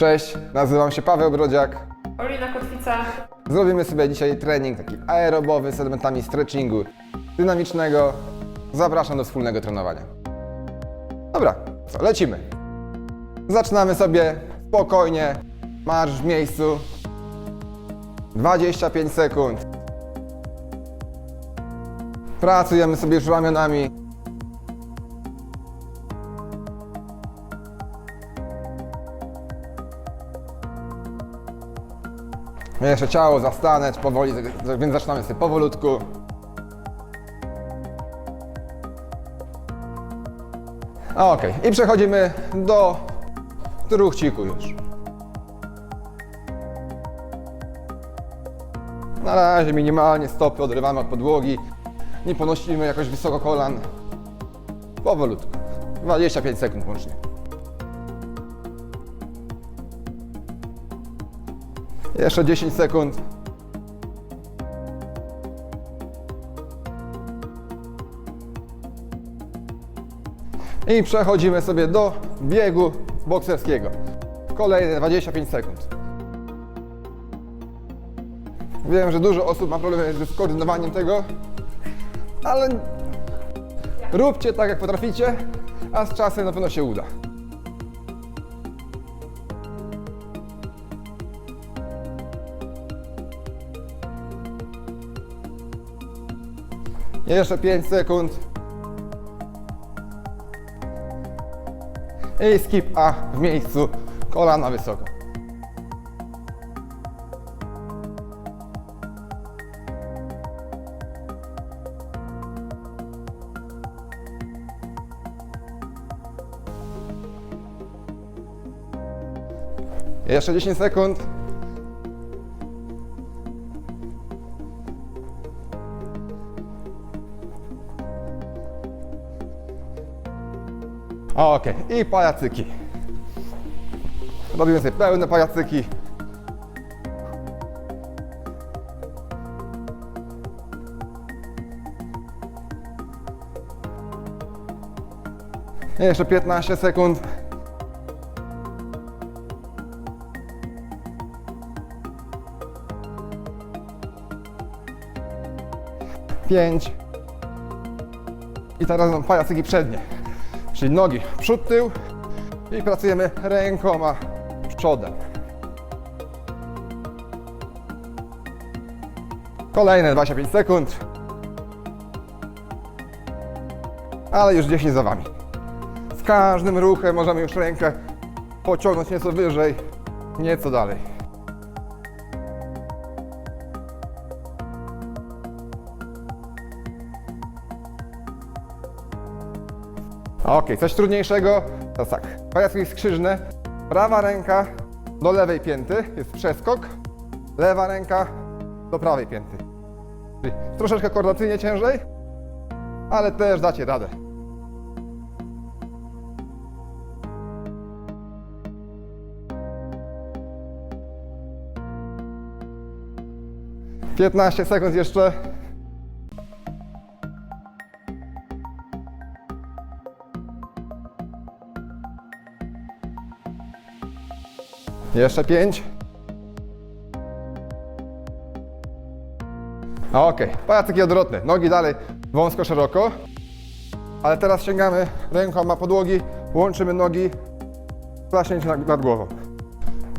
Cześć, nazywam się Paweł Brodziak. Olina Kotwica. Zrobimy sobie dzisiaj trening taki aerobowy z elementami stretchingu dynamicznego. Zapraszam do wspólnego trenowania. Dobra, co, lecimy. Zaczynamy sobie spokojnie, marsz w miejscu. 25 sekund. Pracujemy sobie już ramionami. Jeszcze ciało zastanąć powoli, więc zaczynamy sobie powolutku. Ok, i przechodzimy do truchciku już. Na razie minimalnie stopy odrywamy od podłogi. Nie ponosimy jakoś wysoko kolan. Powolutku. 25 sekund łącznie. Jeszcze 10 sekund. I przechodzimy sobie do biegu bokserskiego. Kolejne 25 sekund. Wiem, że dużo osób ma problemy ze skoordynowaniem tego, ale róbcie tak, jak potraficie, a z czasem na pewno się uda. Jeszcze 5 sekund. I skip A w miejscu, kolana wysoko. Jeszcze 10 sekund. Ok, i pajacyki. Robimy sobie pełne pajacyki. Jeszcze 15 sekund. Pięć. I teraz pajacyki przednie. Czyli nogi przód, tył i pracujemy rękoma przodem. Kolejne 25 sekund. Ale już 10 za Wami. Z każdym ruchem możemy już rękę pociągnąć nieco wyżej, nieco dalej. Ok, coś trudniejszego. Teraz tak, pajacki skrzyżne. Prawa ręka do lewej pięty, jest przeskok. Lewa ręka do prawej pięty. Czyli troszeczkę koordynacyjnie ciężej, ale też dacie radę. Piętnaście sekund jeszcze. Jeszcze pięć. Ok, pajacyki odwrotne. Nogi dalej wąsko, szeroko. Ale teraz sięgamy rękoma podłogi, łączymy nogi, klaśnięcie nad, nad głową.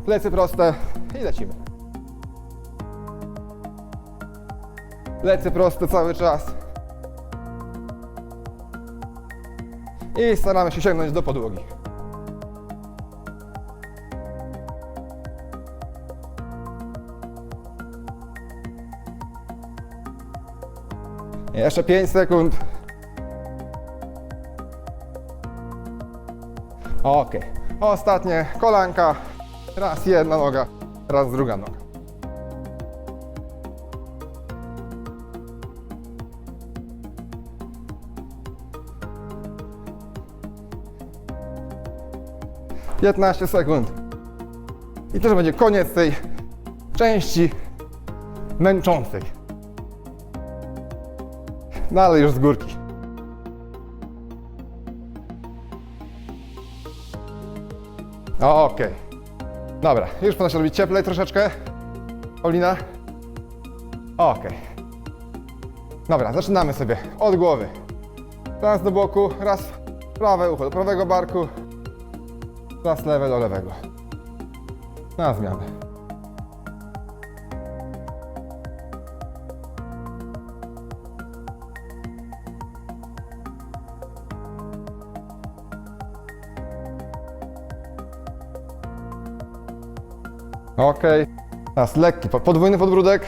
Plecy proste i lecimy. Plecy proste cały czas. I staramy się sięgnąć do podłogi. Jeszcze 5 sekund. Ok. Ostatnie kolanka. Raz jedna noga, raz druga noga. Piętnaście sekund. I już będzie koniec tej części męczącej. No ale już z górki. Okej. Dobra, już powinno się robić cieplej troszeczkę. Paulina? Okej. Dobra, zaczynamy sobie od głowy. Raz do boku, raz prawe ucho do prawego barku, raz lewe do lewego. Na zmianę. Okej. Teraz lekki, po- podwójny podbródek.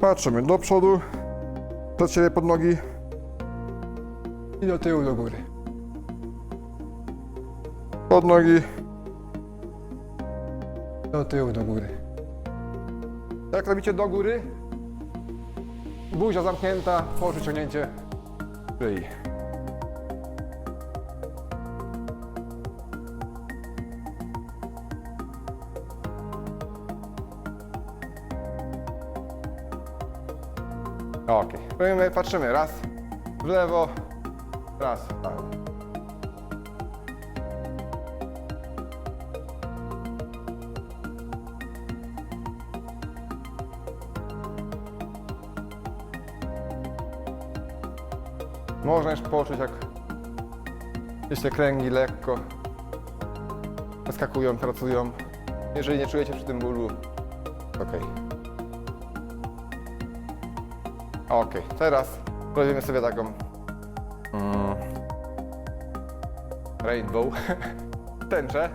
Patrzymy do przodu, przed siebie pod nogi i do tyłu, do góry. Pod nogi, do tyłu, do góry. Jak robicie do góry, buzia zamknięta, po przyciągnięcie szyi. Patrzymy raz w lewo, raz w prawo. Można jeszcze poczuć, jak te kręgi lekko wyskakują, pracują. Jeżeli nie czujecie przy tym bólu, okej. Okej, teraz robimy sobie taką mm, rainbow tęczę.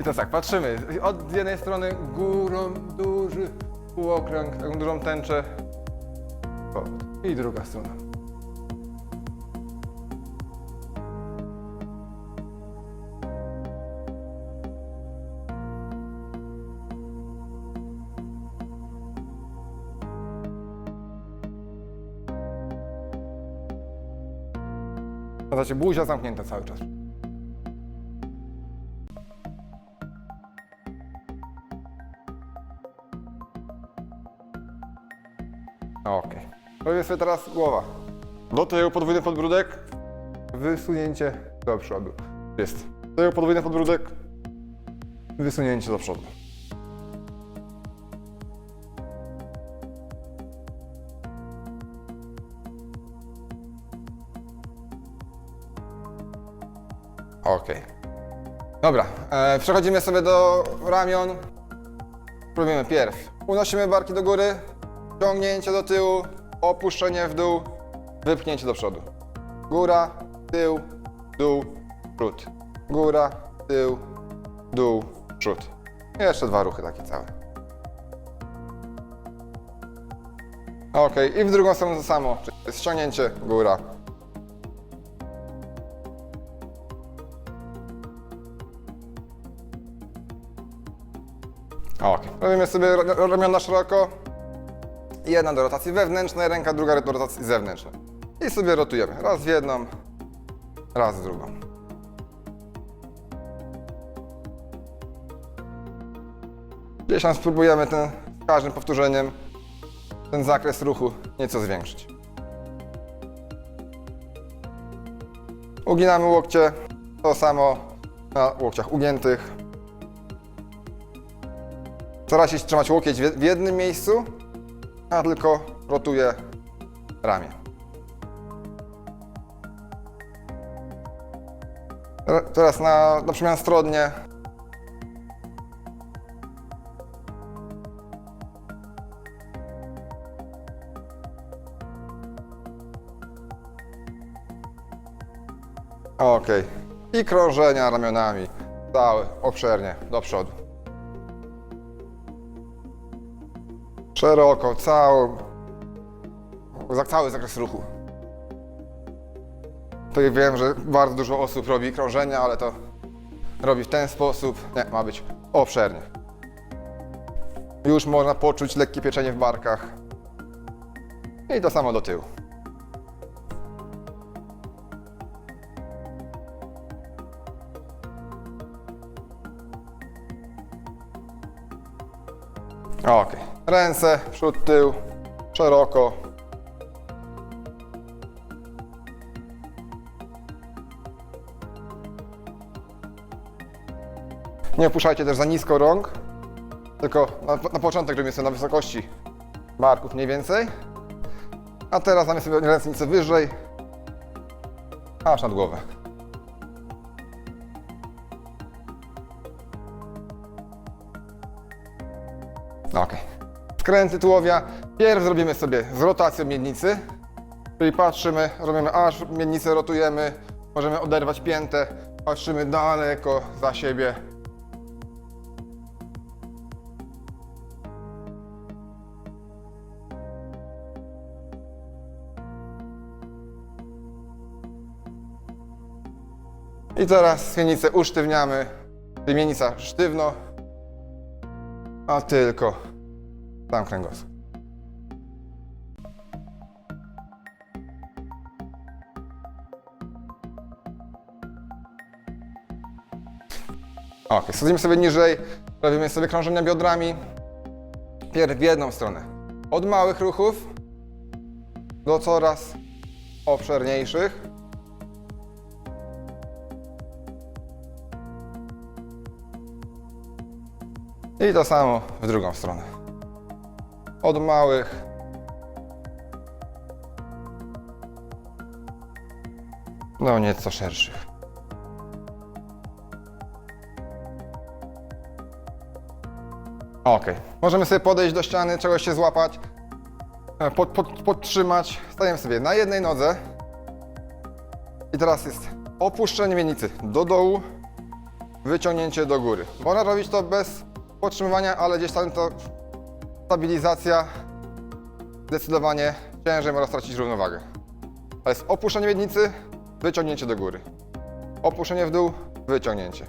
I to tak, patrzymy od jednej strony górą duży półokrąg, taką dużą tęczę. I druga strona. Znaczy buzia zamknięta cały czas. Okej. Robię sobie teraz głowa. Do tyłu podwójny podbródek. Wysunięcie do przodu. Jest. Do tyłu podwójny podbródek. Wysunięcie do przodu. Okej. Dobra, e, przechodzimy sobie do ramion. Robimy pierw. Unosimy barki do góry, ciągnięcie do tyłu, opuszczenie w dół, wypchnięcie do przodu. Góra, tył, dół, przód. Góra, tył, dół, przód. I jeszcze dwa ruchy takie całe. Okej, i w drugą stronę to samo, czyli ściągnięcie, góra, Robimy sobie ra- ramiona szeroko. Jedna do rotacji wewnętrznej ręka, druga do rotacji zewnętrznej. I sobie rotujemy. Raz w jedną, raz w drugą. Gdzieś tam spróbujemy ten, z każdym powtórzeniem ten zakres ruchu nieco zwiększyć. Uginamy łokcie. To samo na łokciach ugiętych. Stara się trzymać łokieć w jednym miejscu, a tylko rotuję ramię. Te- Teraz na, na przemian strodnie. Okej. I krążenia ramionami. Całe, obszernie, do przodu. Szeroko, cały, za cały zakres ruchu. Tutaj wiem, że bardzo dużo osób robi krążenia, ale to robi w ten sposób. Nie, ma być obszernie. Już można poczuć lekkie pieczenie w barkach. I to samo do tyłu. Ok. Ręce, przód, tył, szeroko. Nie opuszczajcie też za nisko rąk, tylko na, na początek robimy sobie na wysokości barków mniej więcej. A teraz damy sobie ręce nieco wyżej, aż nad głowę. Skręty tułowia. Pierw zrobimy sobie z rotacją miednicy, czyli patrzymy, robimy aż miednicę rotujemy, możemy oderwać piętę, patrzymy daleko za siebie. I teraz miednicę usztywniamy, czyli miednica sztywno, a tylko sam kręgosłup. Ok, schodzimy sobie niżej, robimy sobie krążenia biodrami. Pierw w jedną stronę. Od małych ruchów do coraz obszerniejszych. I to samo w drugą stronę. Od małych do nieco szerszych. Ok, możemy sobie podejść do ściany, czegoś się złapać, e, pod, pod, podtrzymać. Stajemy sobie na jednej nodze. I teraz jest opuszczenie miednicy do dołu, wyciągnięcie do góry. Można robić to bez podtrzymywania, ale gdzieś tam to stabilizacja zdecydowanie ciężej można stracić równowagę. To jest opuszczenie miednicy, wyciągnięcie do góry. Opuszczenie w dół, wyciągnięcie.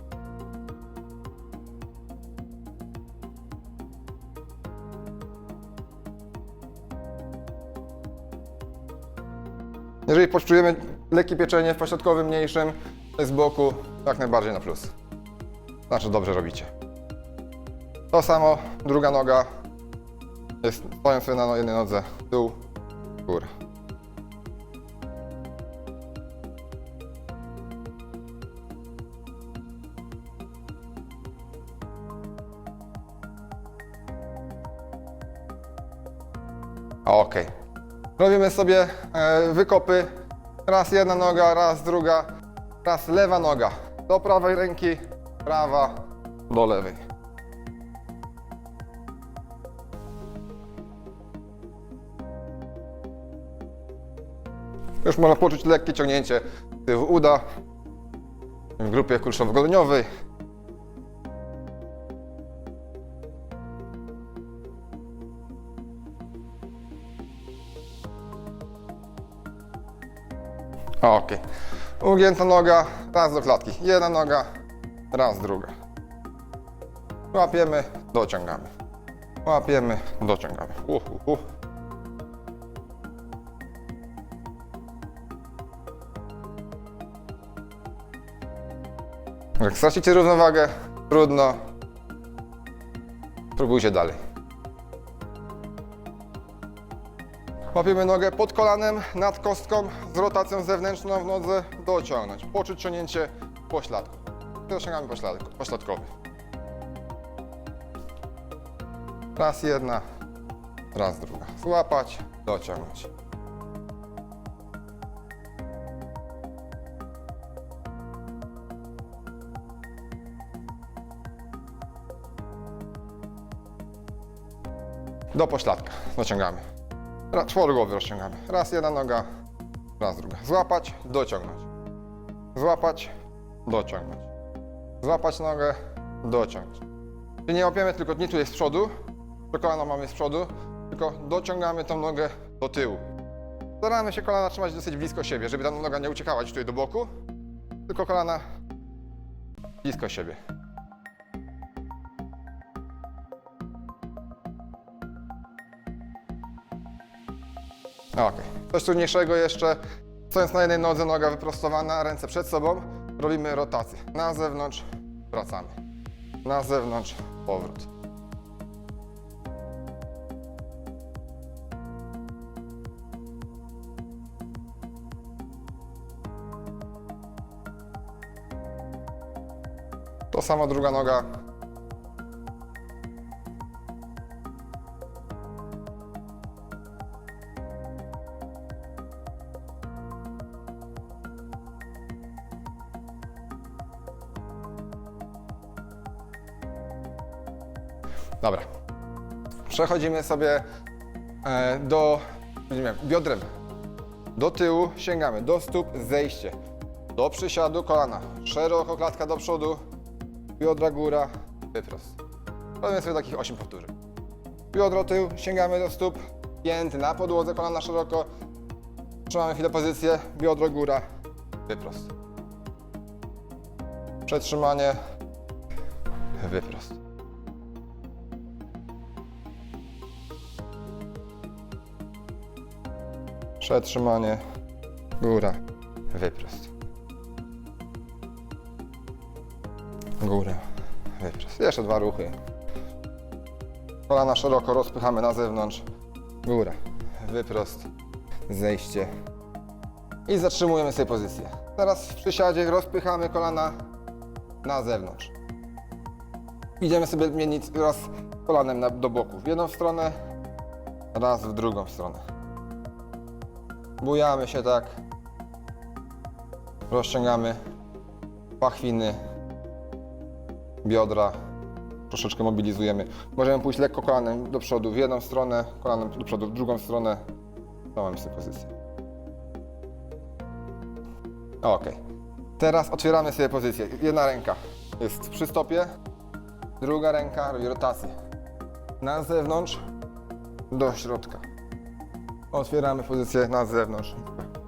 Jeżeli poczujemy lekkie pieczenie w pośrodkowym, mniejszym, z boku, jak najbardziej na plus. Znaczy dobrze robicie. To samo, druga noga. Jest, stoję sobie na jednej nodze, dół, góra. Ok. Robimy sobie e, wykopy. Raz jedna noga, raz druga, raz lewa noga. Do prawej ręki, prawa do lewej. Już można poczuć lekkie ciągnięcie tyłu uda w grupie kulszowo-goleniowej. Ok. Ugięta noga, raz do klatki. Jedna noga, raz druga. Łapiemy, dociągamy. Łapiemy, dociągamy. Uh, uh, uh. Jak stracicie równowagę, trudno. Próbujcie dalej. Łapiemy nogę pod kolanem, nad kostką, z rotacją zewnętrzną w nodze, dociągnąć. Poczuć ciągnięcie pośladku. Dosiągamy pośladek, pośladkowy. Raz jedna, raz druga. Złapać, dociągnąć. Do pośladka dociągamy. Ra- Czworogłowy rozciągamy. Raz jedna noga, raz druga. Złapać, dociągnąć. Złapać, dociągnąć. Złapać nogę, dociągnąć. Czyli nie łapiemy tylko nie tu jest z przodu, to kolano mamy z przodu, tylko dociągamy tą nogę do tyłu. Staramy się kolana trzymać dosyć blisko siebie, żeby ta noga nie uciekała tutaj do boku, tylko kolana blisko siebie. Ok. Coś trudniejszego jeszcze. Stojąc na jednej nodze, noga wyprostowana, ręce przed sobą, robimy rotację. Na zewnątrz, wracamy. Na zewnątrz, powrót. To samo druga noga, Przechodzimy sobie e, do widzimy, biodrem. Do tyłu sięgamy, do stóp, zejście. Do przysiadu, kolana. Szeroko klatka do przodu, biodra góra, wyprost. Robimy sobie takich 8 powtórzeń. Biodro tył, sięgamy do stóp, pięty na podłodze, kolana szeroko. Trzymamy chwilę pozycję, biodro góra, wyprost. Przetrzymanie, wyprost. Przetrzymanie, góra, wyprost. Góra, wyprost. Jeszcze dwa ruchy. Kolana szeroko rozpychamy na zewnątrz. Góra, wyprost, zejście. I zatrzymujemy sobie pozycję. Teraz w przysiadzie rozpychamy kolana na zewnątrz. Idziemy sobie mienić raz kolanem na, do boku. W jedną stronę, raz w drugą stronę. Bujamy się tak. Rozciągamy pachwiny, biodra. Troszeczkę mobilizujemy. Możemy pójść lekko kolanem do przodu w jedną stronę, kolanem do przodu w drugą stronę. Złamamy sobie pozycję. Ok. Teraz otwieramy sobie pozycję. Jedna ręka jest przy stopie, druga ręka robi rotację. Na zewnątrz, do środka. Otwieramy pozycję na zewnątrz,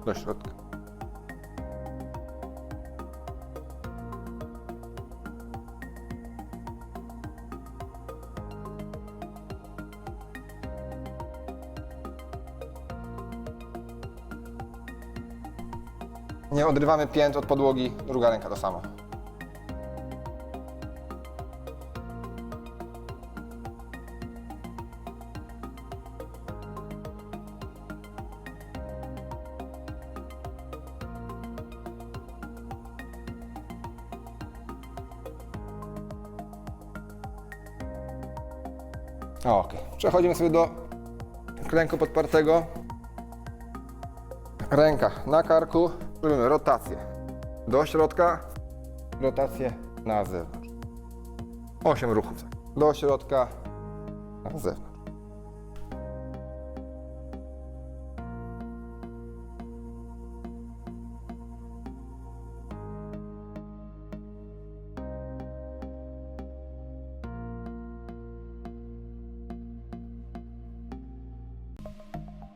do środka. Nie odrywamy pięt od podłogi, druga ręka to samo. Przechodzimy sobie do klęku podpartego. Ręka na karku, robimy rotację do środka, rotację na zewnątrz. 8 ruchów. Do środka, na zewnątrz.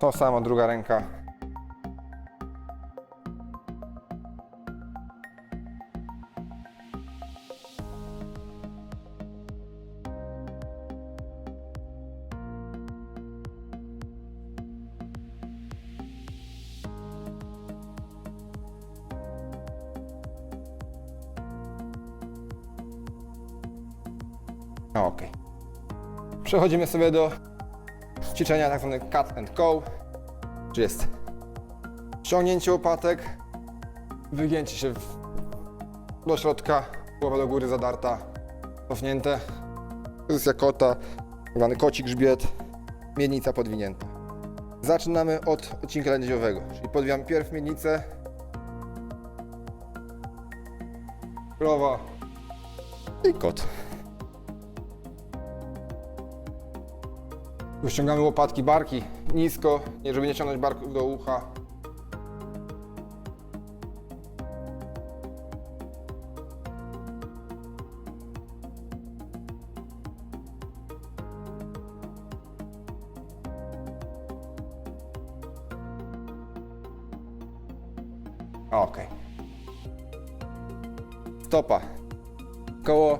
To samo druga ręka Ok. Przechodzimy sobie do ćwiczenia tak zwane cut and go, czy jest ściągnięcie łopatek, wygięcie się w, do środka, głowa do góry zadarta, cofnięte, pozycja kota, tak zwany koci grzbiet, miednica podwinięta. Zaczynamy od odcinka lędźwiowego, czyli podwijam pierw miednicę, krowa i kot. Wyciągamy łopatki, barki nisko, żeby nie ciągnąć barków do ucha. Ok. Stopa. Koło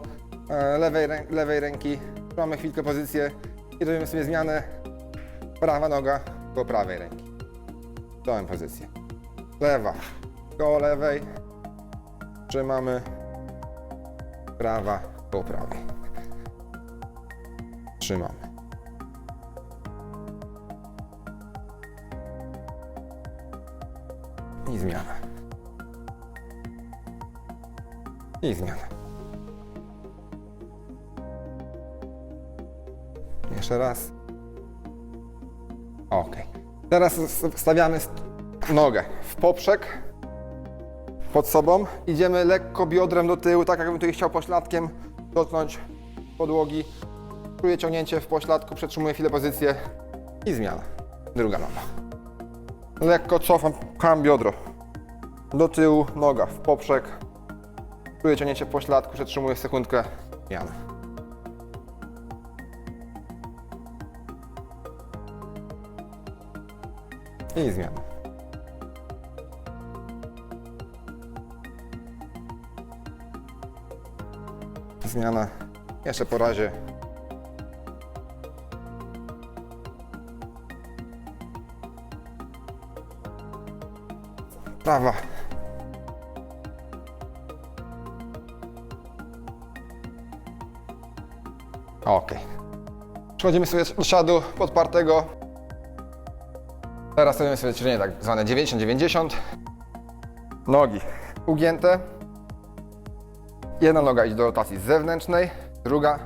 e, lewej, lewej ręki. Mamy chwilkę pozycję i robimy sobie zmianę. Prawa noga koło prawej ręki. Tą pozycję. Lewa. Koło lewej. Trzymamy. Prawa koło prawej. Trzymamy. I zmiana. I zmiana. Jeszcze raz. Ok. Teraz stawiamy st- nogę w poprzek pod sobą. Idziemy lekko biodrem do tyłu, tak jakbym tutaj chciał pośladkiem dotknąć podłogi. Czuję ciągnięcie w pośladku, przetrzymuję chwilę pozycję i zmiana. Druga noga. Lekko cofam, pcham biodro. Do tyłu, noga w poprzek. Czuję ciągnięcie w pośladku, przetrzymuję sekundkę, zmiana. I zmiana. Zmiana. Jeszcze po razie. Prawa. Ok. Przechodzimy sobie do siadu podpartego. Teraz robimy sobie ćwiczenie tak zwane 90-90. Nogi ugięte. Jedna noga idzie do rotacji zewnętrznej, druga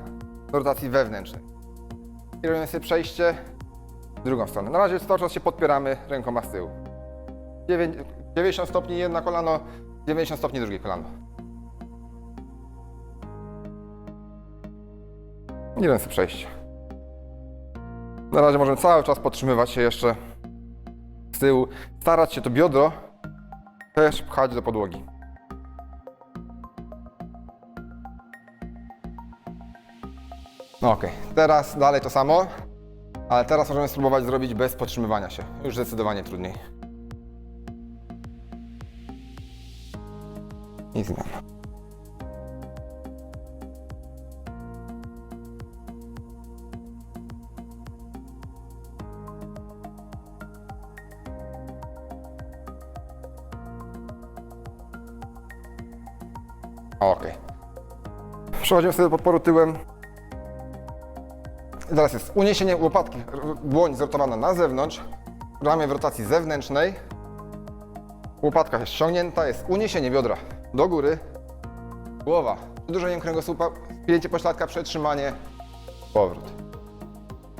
do rotacji wewnętrznej. I robimy sobie przejście w drugą stronę. Na razie cały czas się podpieramy rękoma z tyłu. Dziewię- 90 stopni jedno kolano, 90 stopni drugie kolano. I sobie przejście. Na razie możemy cały czas podtrzymywać się jeszcze tyłu, starać się to biodro też pchać do podłogi. No okej, teraz dalej to samo, ale teraz możemy spróbować zrobić bez podtrzymywania się. Już zdecydowanie trudniej. I zmiana. Okej. Przechodzimy sobie do podporu tyłem. I teraz jest uniesienie łopatki, dłoń zrotowana na zewnątrz, ramię w rotacji zewnętrznej. Łopatka jest ściągnięta, jest uniesienie biodra do góry, głowa, wydłużeniem kręgosłupa, spięcie pośladka, przetrzymanie, powrót.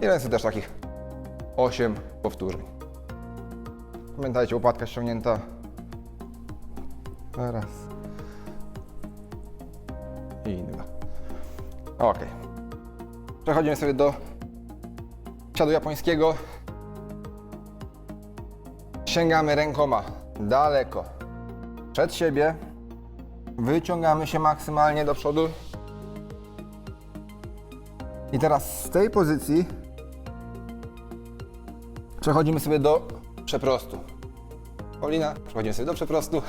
I ręce też takich 8 powtórzeń. Pamiętajcie, łopatka ściągnięta. Raz. I dwa. Ok. Przechodzimy sobie do siadu japońskiego. Sięgamy rękoma daleko przed siebie. Wyciągamy się maksymalnie do przodu. I teraz z tej pozycji przechodzimy sobie do przeprostu. Paulina, przechodzimy sobie do przeprostu.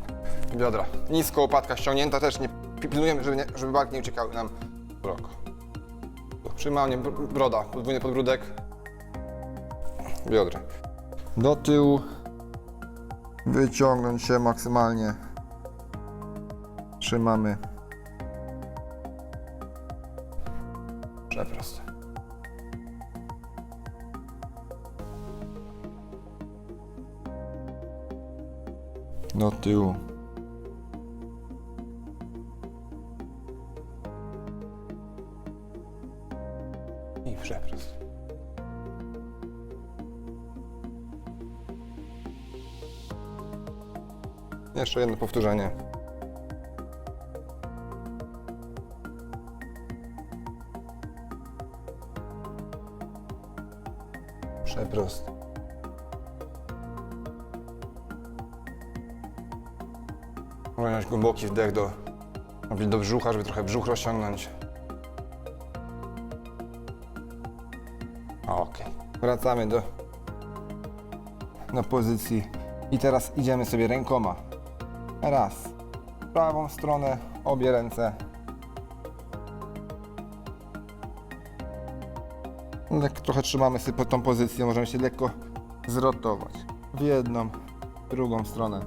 Biodra. Nisko, łopatka ściągnięta, też nie pilnujemy, żeby, nie, żeby barki nie uciekały nam w roko. Trzymanie, br- broda, podwójny podbródek. Biodra. Do tyłu. Wyciągnąć się maksymalnie. Trzymamy. Przeprost. Do tyłu. I przeprost. Jeszcze jedno powtórzenie. Przeprost. Można głęboki wdech do, do brzucha, żeby trochę brzuch rozciągnąć. Wracamy do, do pozycji. I teraz idziemy sobie rękoma. Raz. Prawą stronę, obie ręce. Lek, trochę trzymamy sobie tą pozycję, możemy się lekko zrotować. W jedną, drugą stronę.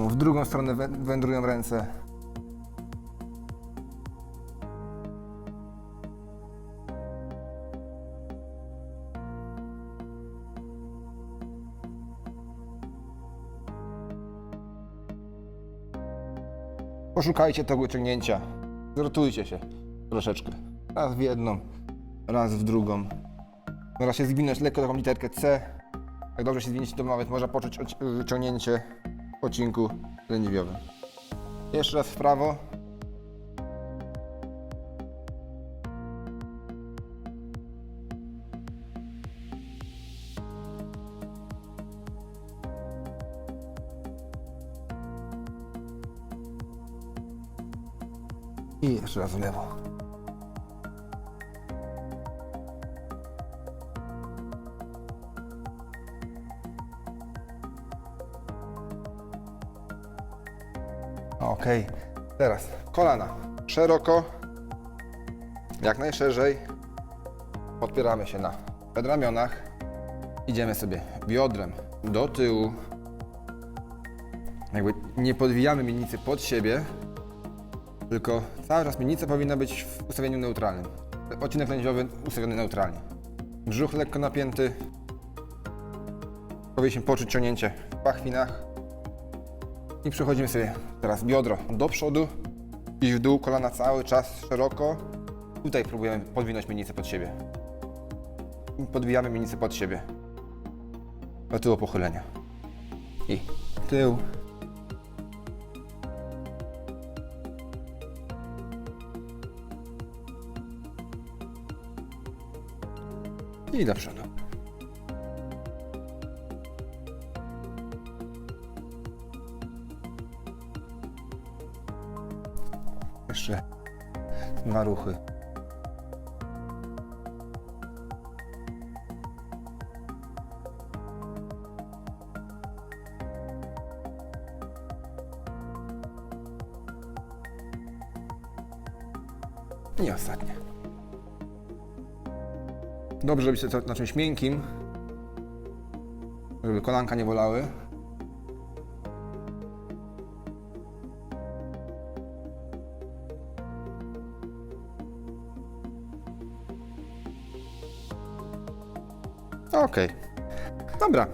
W drugą stronę wę- wędrują ręce. Poszukajcie tego ciągnięcia. Zrotujcie się troszeczkę. Raz w jedną, raz w drugą. Można się zwinąć lekko taką literkę C. Jak dobrze się zwiniecie, to nawet można poczuć oci- ciągnięcie w odcinku lędźwiowym. Jeszcze raz w prawo. I jeszcze raz w lewo. Teraz kolana szeroko, jak najszerzej. Podpieramy się na przedramionach. Idziemy sobie biodrem do tyłu. Jakby nie podwijamy miednicy pod siebie, tylko cały czas miednica powinna być w ustawieniu neutralnym. Odcinek lędźwiowy ustawiony neutralnie. Brzuch lekko napięty. Powinniśmy poczuć ciągnięcie w pachwinach. I przechodzimy sobie teraz biodro do przodu i w dół, kolana cały czas szeroko. Tutaj próbujemy podwinąć miednicę pod siebie. I podwijamy miednicę pod siebie. Do tyłu pochylenia. I tył. I do przodu. Dwa ruchy. I ostatnie. Dobrze robić to na czymś miękkim, żeby kolanka nie bolały. Okej. Dobra.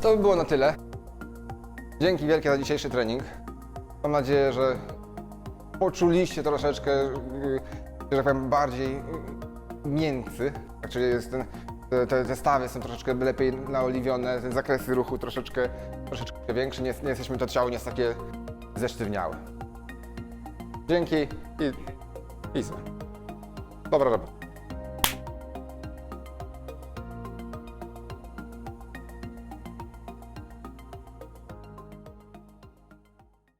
To by było na tyle. Dzięki wielkie za dzisiejszy trening. Mam nadzieję, że poczuliście troszeczkę, yy, że tak powiem, bardziej yy, miękcy. Znaczy jest ten, te, te, te stawy są troszeczkę lepiej naoliwione, te zakresy ruchu troszeczkę, troszeczkę większe. Nie, nie jesteśmy, to ciało nie jest takie zesztywniałe. Dzięki i, i? Dobra robota.